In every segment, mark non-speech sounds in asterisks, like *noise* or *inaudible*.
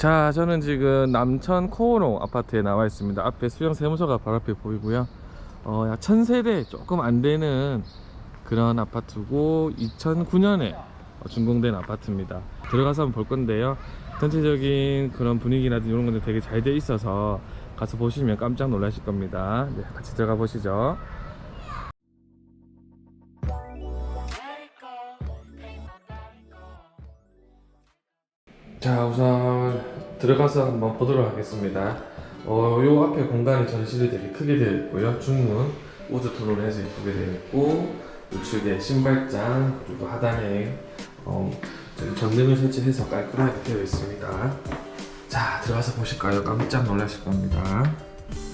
자, 저는 지금 남천 코오롱 아파트에 나와 있습니다. 앞에 수영 세무서가 바로 앞에 보이고요. 어, 약 1000세대 조금 안 되는 그런 아파트고 2009년에 준공된 아파트입니다. 들어가서 한번 볼 건데요. 전체적인 그런 분위기라든지 이런 것들 되게 잘 돼 있어서 가서 보시면 깜짝 놀라실 겁니다. 네, 같이 들어가 보시죠. 자 우선 들어가서 한번 보도록 하겠습니다. 어, 요 앞에 공간이 전실이 되게 크게 되어 있고요. 중문 우드 톤으로 해서 예쁘게 되어 있고 우측에 신발장 그리고 하단에 어, 전등을 설치해서 깔끔하게 되어 있습니다. 자 들어가서 보실까요? 깜짝 놀라실 겁니다.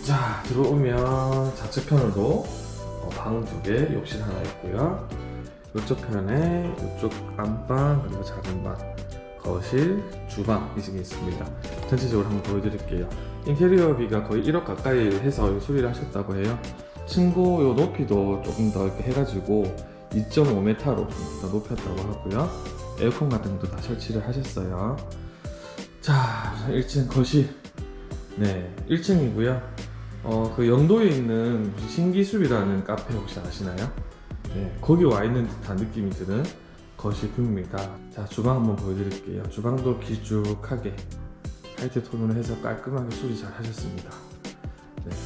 자 들어오면 좌측편으로 어, 방두 개 욕실 하나 있고요. 이쪽 편에 이쪽 안방 그리고 작은 방 거실, 주방 이 집이 있습니다. 전체적으로 한번 보여드릴게요. 인테리어비가 거의 1억 가까이 해서 요 수리를 하셨다고 해요. 층고 요 높이도 조금 더 이렇게 해가지고 2.5m로 더 높였다고 하고요. 에어컨 같은 것도 다 설치를 하셨어요. 자, 1층 거실. 네, 1층이고요. 어, 그 영도에 있는 신기숲이라는 카페 혹시 아시나요? 네, 거기 와 있는 듯한 느낌이 드는 거실 뷰입니다. 자, 주방 한번 보여드릴게요. 주방도 길쭉하게 화이트 톤으로 해서 깔끔하게 수리 잘 하셨습니다. 네,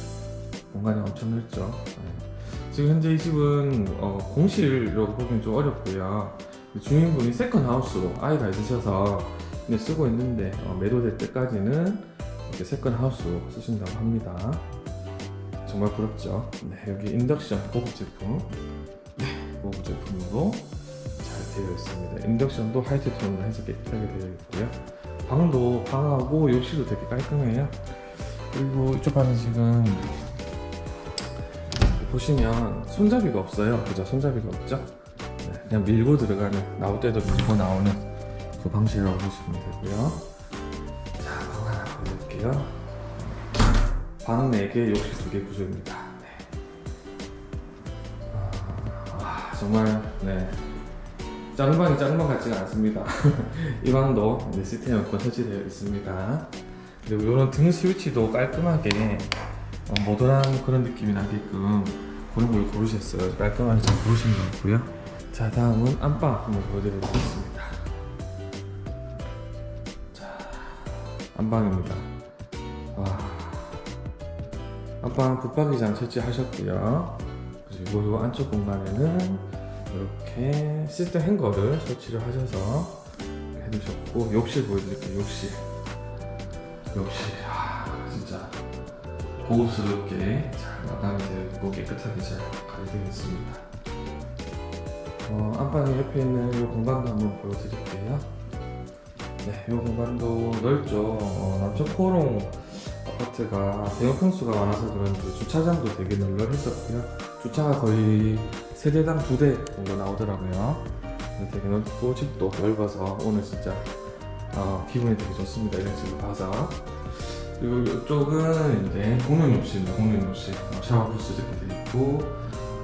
공간이 엄청 넓죠. 네. 지금 현재 이 집은 어, 공실로 보기엔 좀 어렵고요. 주인분이 세컨 하우스로 아이가 있으셔서 네, 쓰고 있는데 어, 매도될 때까지는 이렇게 세컨 하우스로 쓰신다고 합니다. 정말 부럽죠. 네, 여기 인덕션 고급 제품, 네, 고급 제품으로 잘 되어 있습니다. 인덕션도 화이트 톤으로 해서 깨끗하게 되어 있고요. 방도 방하고 욕실도 되게 깔끔해요. 그리고 이쪽 방은 지금 보시면 손잡이가 없어요. 그죠? 손잡이가 없죠? 네, 그냥 밀고 들어가는 나올 때도 밀고 나오는 그 방식이라고 보시면 되고요. 자, 방 하나 보여드릴게요. 방 4개, 욕실 2개 구조입니다. 네. 아, 와, 정말 네. 작은 방이 작은 방 같지가 않습니다. *laughs* 이 방도 이제 시스템 에어컨 설치되어 있습니다. 그리고 이런 등 스위치도 깔끔하게 어, 모던한 그런 느낌이 나게끔 그런 걸 고르셨어요. 깔끔하게 잘 고르신 것 같고요. 자 다음은 안방 한번 보여드리도록 하겠습니다. 자 안방입니다. 와 안방 붙박이장 설치하셨고요. 그리고 이 안쪽 공간에는 이렇게 시스템 행거를 설치를 하셔서 해두셨고 욕실 보여드릴게요 욕실. 욕실. 아 진짜 고급스럽게 잘 마감이 되어 있고 깨끗하게 잘 관리되어 있습니다. 어, 안방에 옆에 있는 이 공간도 한번 보여드릴게요. 네, 이 공간도 넓죠. 어, 남쪽 코롱 아파트가 대형 평수가 많아서 그런지 주차장도 되게 널널했었고요 주차가 거의 세대당 두 대 정도 나오더라고요. 되게 넓고 집도 넓어서 오늘 진짜 어, 기분이 되게 좋습니다. 이런 집을 봐서. 그리고 이쪽은 이제 공용 욕실입니다. 공용 욕실. 어, 샤워 부스 이렇게 되어 있고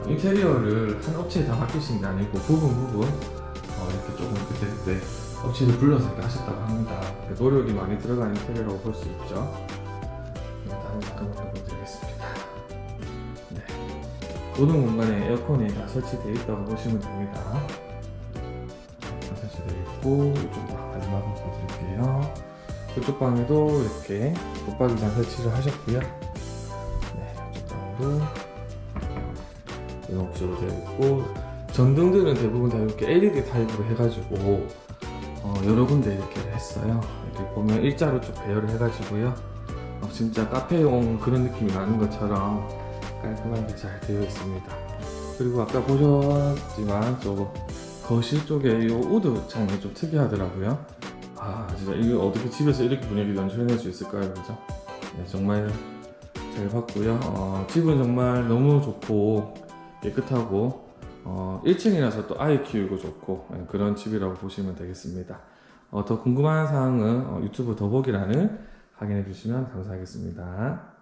인테리어를 한 업체에 다 맡기신 게 아니고 부분 부분 어, 이렇게 조금 그때 그때 업체를 불러서 이렇게 하셨다고 합니다. 노력이 많이 들어간 인테리어라고 볼 수 있죠. 네, 다른 잠깐만 보여드리겠습니다. 네. 모든 공간에 에어컨이 다 설치되어 있다고 보시면 됩니다. 다 설치되어 있고 이쪽 방 마지막으로 보여드릴게요. 이쪽 방에도 이렇게 붙박이장 설치를 하셨고요. 네, 이쪽 방도 이런 구조로 되어 있고 전등들은 대부분 다 이렇게 LED 타입으로 해가지고 어, 여러 군데 이렇게 했어요. 이렇게 보면 일자로 쭉 배열을 해가지고요. 어, 진짜 카페용 그런 느낌이 나는 것처럼 깔끔하게 잘 되어 있습니다. 그리고 아까 보셨지만 저 거실 쪽에 이 우드 창이 좀 특이하더라고요. 아 진짜 이거 어떻게 집에서 이렇게 분위기 연출해낼 수 있을까요, 그죠? 네, 정말 잘 봤고요. 어, 집은 정말 너무 좋고 깨끗하고 어, 1층이라서 또 아이 키우고 좋고 네, 그런 집이라고 보시면 되겠습니다. 어, 더 궁금한 사항은 어, 유튜브 더보기란을 확인해 주시면 감사하겠습니다.